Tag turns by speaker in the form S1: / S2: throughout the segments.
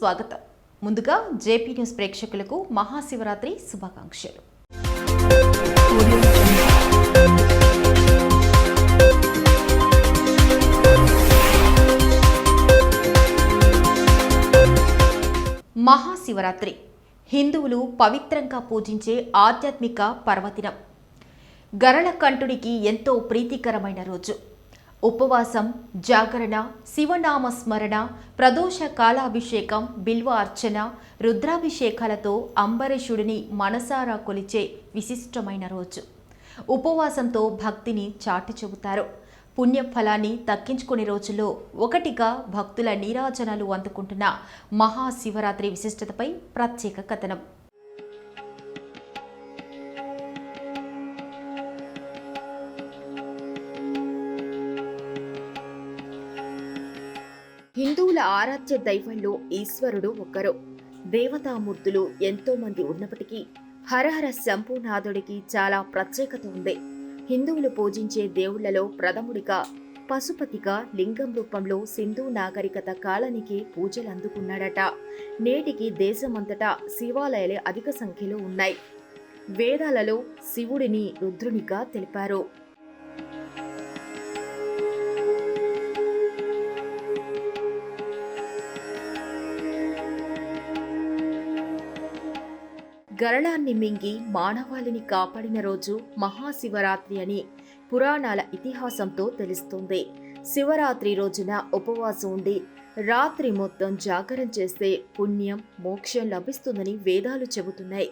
S1: స్వాగతం. ముందుగా JP news ప్రేక్షకులకు మహాశివరాత్రి శుభాకాంక్షలు. మహాశివరాత్రి. హిందువులు పవిత్రంగా పూజించే ఆధ్యాత్మిక పర్వదినం. గరళ కంఠుడికి ఎంతో ప్రీతికరమైన రోజు. ఉపవాసం జాగరణ శివనామ స్మరణ ప్రదోష కాలాభిషేకం బిల్వ అర్చన రుద్రాభిషేకాలతో అంబరీషుడిని మనసారా కొలిచే విశిష్టమైన రోజు. ఉపవాసంతో భక్తిని చాటి చెబుతారు. పుణ్యఫలాన్ని తక్కించుకునే రోజుల్లో ఒకటిగా భక్తుల నీరాజనాలు అందుకుంటున్న మహాశివరాత్రి విశిష్టతపై ప్రత్యేక కథనం. హిందువుల ఆరాధ్య దైవంలో ఈశ్వరుడు ఒకరు దేవతామూర్తులు ఎంతో మంది ఉన్నప్పటికీ హరహర శంభునాథుడికి చాలా ప్రత్యేకత ఉంది. హిందువులు పూజించే దేవుళ్ళలో ప్రథముడిగా పశుపతిగా లింగం రూపంలో సింధు నాగరికత కాలానికి పూజలు అందుకున్నాడట. నేటికి దేశమంతటా శివాలయాలే అధిక సంఖ్యలో ఉన్నాయి. వేదాలలో శివుడిని రుద్రునిగా తెలిపారు. గరళాన్ని మింగి మానవాళిని కాపాడిన రోజు మహాశివరాత్రి అని పురాణాల ఇతిహాసంతో తెలుస్తుంది. శివరాత్రి రోజున ఉపవాసం ఉండి రాత్రి మొత్తం జాగరం చేస్తే పుణ్యం మోక్షం లభిస్తుందని వేదాలు చెబుతున్నాయి.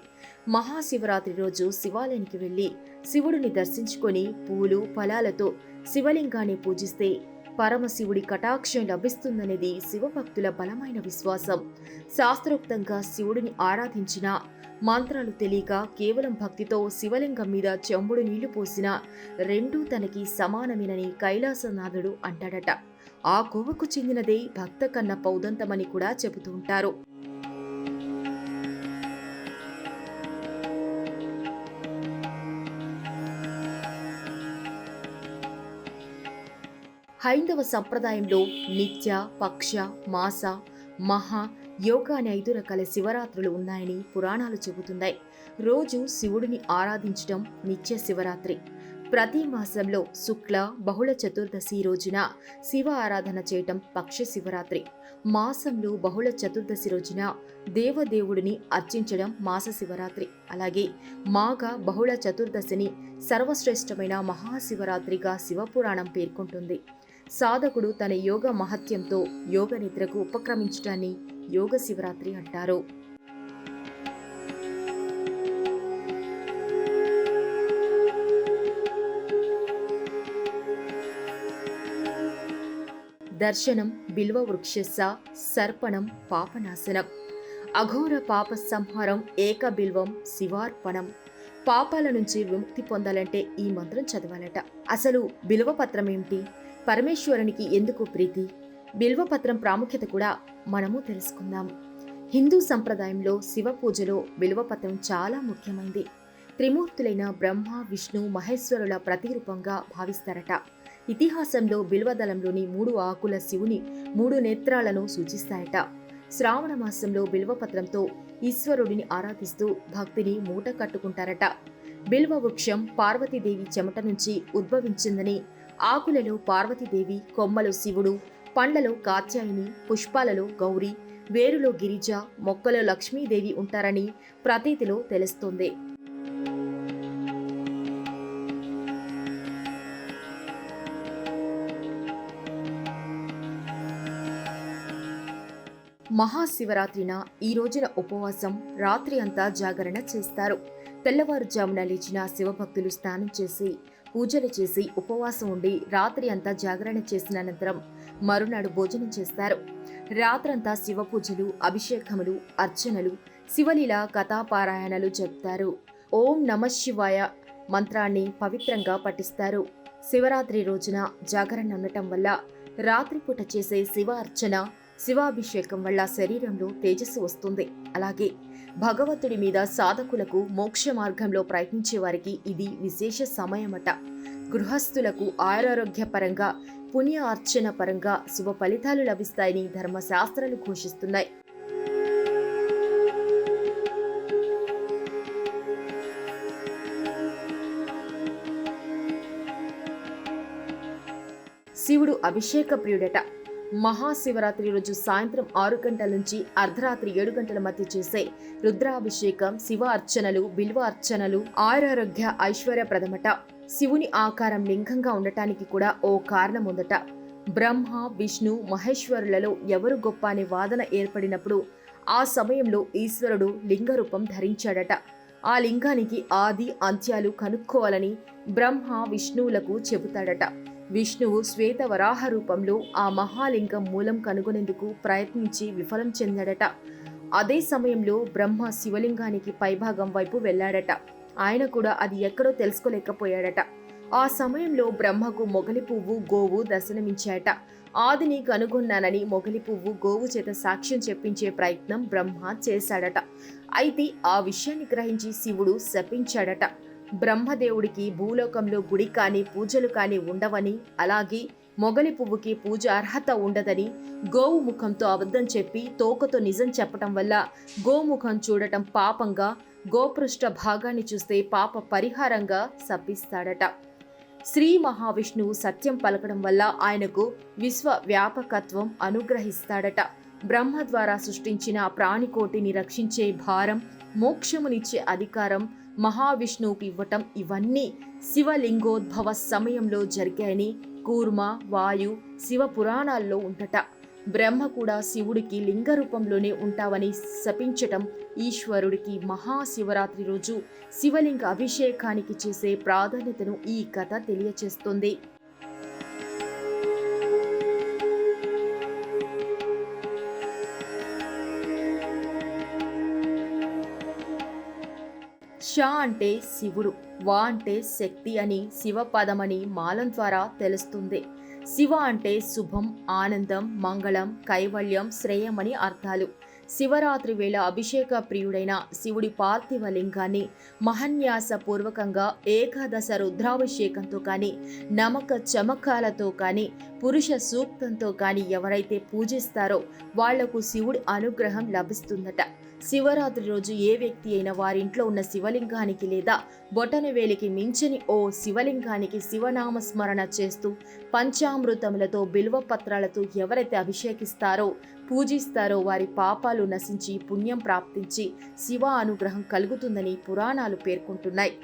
S1: మహాశివరాత్రి రోజు శివాలయానికి వెళ్ళి శివుడిని దర్శించుకొని పూలు ఫలాలతో శివలింగాన్ని పూజిస్తే పరమశివుడి కటాక్షం లభిస్తుందనేది శివభక్తుల బలమైన విశ్వాసం. శాస్త్రోక్తంగా శివుడిని ఆరాధించిన మంత్రాలు తెలియక కేవలం భక్తితో శివలింగం మీద చెంబుడు నీళ్ళు పోసిన రెండూ తనకి సమానమేనని కైలాసనాథుడు అంటాడట. ఆ కోవకు చెందినదే భక్త కన్న పౌదంతమని కూడా చెబుతూ ఉంటారు. హైందవ సంప్రదాయంలో నిత్య పక్ష మాస మహా యోగ అనే ఐదు రకాల శివరాత్రులు ఉన్నాయని పురాణాలు చెబుతున్నాయి. రోజు శివుడిని ఆరాధించడం నిత్య శివరాత్రి. ప్రతి మాసంలో శుక్ల బహుళ చతుర్దశి రోజున శివ ఆరాధన చేయటం పక్ష శివరాత్రి. మాసంలో బహుళ చతుర్దశి రోజున దేవదేవుడిని అర్చించడం మాస శివరాత్రి. అలాగే మాఘ బహుళ చతుర్దశిని సర్వశ్రేష్టమైన మహాశివరాత్రిగా శివపురాణం పేర్కొంటుంది. సాధకుడు తన యోగ మహత్యంతో యోగ నిద్రకు ఉపక్రమించడాన్ని యోగ శివరాత్రి అంటారు. దర్శనం బిల్వ వృక్షస్స సర్పణం పాపనాశనం. అఘోర పాప సంహారం ఏక బిల్వం శివార్పణం. పాపాల నుంచి విముక్తి పొందాలంటే ఈ మంత్రం చదవాలట. అసలు బిల్వపత్రం ఏమిటి పరమేశ్వరునికి ఎందుకు ప్రీతి? బిల్వపత్రం ప్రాముఖ్యత కూడా మనము తెలుసుకుందాం. హిందూ సంప్రదాయంలో శివ పూజలో బిల్వపత్రం చాలా ముఖ్యమైంది. త్రిమూర్తులైన బ్రహ్మ విష్ణు మహేశ్వరుల ప్రతిరూపంగా భావిస్తారట. ఇతిహాసంలో బిల్వదళంలోని మూడు ఆకుల శివుని మూడు నేత్రాలను సూచిస్తాయట. శ్రావణ మాసంలో బిల్వపత్రంతో ఈశ్వరుడిని ఆరాధిస్తూ భక్తిని మూట కట్టుకుంటారట. బిల్వ వృక్షం పార్వతీదేవి చెమట నుంచి ఉద్భవించిందని ఆకులలో పార్వతీదేవి కొమ్మలో శివుడు పండ్లలో కాత్యాయిని పుష్పాలలో గౌరీ వేరులో గిరిజ మొక్కలో లక్ష్మీదేవి ఉంటారని ప్రతీతిలో తెలుస్తోంది. మహాశివరాత్రిన ఈ రోజున ఉపవాసం రాత్రి అంతా జాగరణ చేస్తారు. తెల్లవారుజామున లేచిన శివభక్తులు స్నానం చేసి పూజలు చేసి ఉపవాసం ఉండి రాత్రి అంతా జాగరణ చేసిన అనంతరం మరునాడు భోజనం చేస్తారు. రాత్రంతా శివ పూజలు అభిషేకములు అర్చనలు శివలీల కథాపారాయణలు చెప్తారు ఓం నమ శివాయ మంత్రాన్ని పవిత్రంగా పఠిస్తారు. శివరాత్రి రోజున జాగరణ ఉండటం వల్ల రాత్రిపూట చేసే శివ అర్చన శివాభిషేకం వల్ల శరీరంలో తేజస్సు వస్తుంది. అలాగే భగవంతుడి మీద సాధకులకు మోక్ష మార్గంలో ప్రయత్నించే వారికి ఇది విశేష సమయమట. గృహస్థులకు ఆరోగ్యపరంగా పుణ్య అర్చన పరంగా శుభ ఫలితాలు లభిస్తాయని ధర్మశాస్త్రాలు ఘోషిస్తున్నాయి. శివుడు అభిషేక ప్రియుడట. మహాశివరాత్రి రోజు సాయంత్రం ఆరు గంటల నుంచి అర్ధరాత్రి ఏడు గంటల మధ్య చేసే రుద్రాభిషేకం శివ అర్చనలు బిల్వ అర్చనలు ఆయురారోగ్య ఐశ్వర్యప్రదమట శివుని ఆకారం లింగంగా ఉండటానికి కూడా ఓ కారణం ఉందట. బ్రహ్మ విష్ణు మహేశ్వరులలో ఎవరు గొప్ప అనే వాదన ఏర్పడినప్పుడు ఆ సమయంలో ఈశ్వరుడు లింగ రూపం ధరించాడట. ఆ లింగానికి ఆది అంత్యాలు కనుక్కోవాలని బ్రహ్మ విష్ణువులకు చెబుతాడట. విష్ణువు శ్వేత వరాహ రూపంలో ఆ మహాలింగం మూలం కనుగొనేందుకు ప్రయత్నించి విఫలం చెందాడట. అదే సమయంలో బ్రహ్మ శివలింగానికి పైభాగం వైపు వెళ్ళాడట. ఆయన కూడా అది ఎక్కడో తెలుసుకోలేకపోయాడట. ఆ సమయంలో బ్రహ్మకు మొగలి పువ్వు గోవు దర్శనమిచ్చాట ఆదిని కనుగొన్నానని మొగలి పువ్వు గోవు చేత సాక్ష్యం చెప్పించే ప్రయత్నం బ్రహ్మ చేశాడట. అయితే ఆ విషయాన్ని గ్రహించి శివుడు శపించాడట. బ్రహ్మదేవుడికి భూలోకంలో గుడి కానీ పూజలు కానీ ఉండవని అలాగే మొగలి పువ్వుకి పూజ అర్హత ఉండదని గోవు ముఖంతో అబద్ధం చెప్పి తోకతో నిజం చెప్పటం వల్ల గోముఖం చూడటం పాపంగా గోపృష్ఠ భాగాన్ని చూస్తే పాప పరిహారంగా శపిస్తాడట. శ్రీ మహావిష్ణువు సత్యం పలకడం వల్ల ఆయనకు విశ్వ వ్యాపకత్వం అనుగ్రహిస్తాడట. బ్రహ్మ ద్వారా సృష్టించిన ప్రాణికోటిని రక్షించే భారం మోక్షమునిచ్చే అధికారం మహావిష్ణువుకి ఇవ్వటం ఇవన్నీ శివలింగోద్భవ సమయంలో జరిగాయని కూర్మ వాయు శివ పురాణాల్లో ఉంటట. బ్రహ్మ కూడా శివుడికి లింగ రూపంలోనే ఉంటావని శపించటం ఈశ్వరుడికి మహాశివరాత్రి రోజు శివలింగ అభిషేకానికి చేసే ప్రాధాన్యతను ఈ కథ తెలియచేస్తుంది. ష అంటే శివుడు వా అంటే శక్తి అని శివపదమని మాలం ద్వారా తెలుస్తుంది. శివ అంటే శుభం ఆనందం మంగళం కైవల్యం శ్రేయమని అర్థాలు. శివరాత్రి వేళ అభిషేక ప్రియుడైన శివుడి పార్థివ లింగాన్ని మహన్యాస పూర్వకంగా ఏకాదశ రుద్రాభిషేకంతో కానీ నమక చమకాలతో కానీ పురుష సూక్తంతో కానీ ఎవరైతే పూజిస్తారో వాళ్ళకు శివుడి అనుగ్రహం లభిస్తుందట. శివరాత్రి రోజు ఏ వ్యక్తి అయినా వారింట్లో ఉన్న శివలింగానికి లేదా బొటనవేలికి మించని ఓ శివలింగానికి శివనామ స్మరణ చేస్తూ పంచామృతములతో బిల్వ పత్రాలతో ఎవరైతే అభిషేకిస్తారో పూజిస్తారో వారి పాపాలు నశించి పుణ్యం ప్రాప్తించి శివ అనుగ్రహం కలుగుతుందని పురాణాలు పేర్కొంటున్నాయి.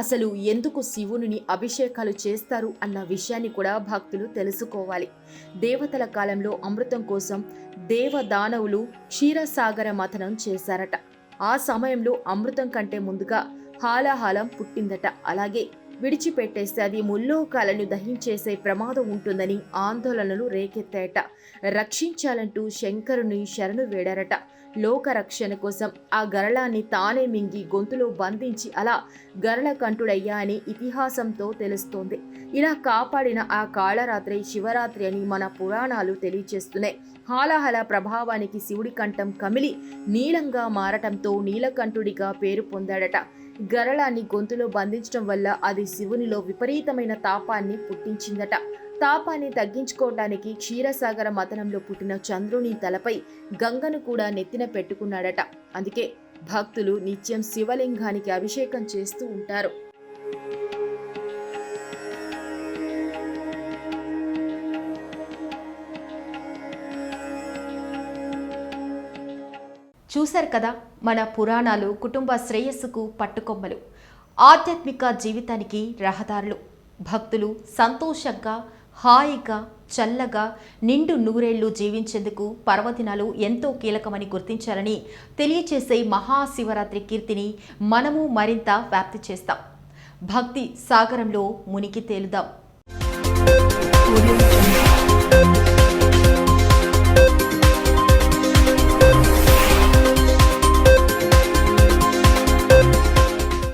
S1: అసలు ఎందుకు శివుని అభిషేకాలు చేస్తారు అన్న విషయాన్ని కూడా భక్తులు తెలుసుకోవాలి. దేవతల కాలంలో అమృతం కోసం దేవదానవులు క్షీరసాగర మథనం చేశారట. ఆ సమయంలో అమృతం కంటే ముందుగా హాలాహాలం పుట్టిందట. అలాగే విడిచిపెట్టేస్తే అది ముల్లోకాలను దహించేసే ప్రమాదం ఉంటుందని ఆందోళనలు రేకెత్తాయట రక్షించాలంటూ శంకరుని శరణు వేడారట. లోకరక్షణ కోసం ఆ గరళాన్ని తానే మింగి గొంతులో బంధించి అలా గరళకంఠుడయ్యా అని ఇతిహాసంతో తెలుస్తోంది. ఇలా కాపాడిన ఆ కాళరాత్రి శివరాత్రి అని మన పురాణాలు తెలియచేస్తున్నాయి. హాలాహల ప్రభావానికి శివుడి కంఠం కమిలి నీలంగా మారటంతో నీలకంఠుడిగా పేరు పొందాడట. గరళాన్ని గొంతులో బంధించడం వల్ల అది శివునిలో విపరీతమైన తాపాన్ని పుట్టించిందట. తాపాన్ని తగ్గించుకోవడానికి క్షీరసాగర మతనంలో పుట్టిన చంద్రుని తలపై గంగను కూడా నెత్తిన పెట్టుకున్నాడట. అందుకే భక్తులు నిత్యం శివలింగానికి అభిషేకం చేస్తూ ఉంటారు. చూశారు కదా మన పురాణాలు కుటుంబ శ్రేయస్సుకు పట్టుకొమ్మలు. ఆధ్యాత్మిక జీవితానికి రహదారులు. భక్తులు సంతోషంగా హాయిగా చల్లగా నిండు నూరేళ్ళు జీవించేందుకు పర్వదినాలు ఎంతో కీలకమని గుర్తించాలని తెలియచేసే మహాశివరాత్రి కీర్తిని మనము మరింత వ్యాప్తి చేస్తాం. భక్తి సాగరంలో మునిగి తేలుదాం.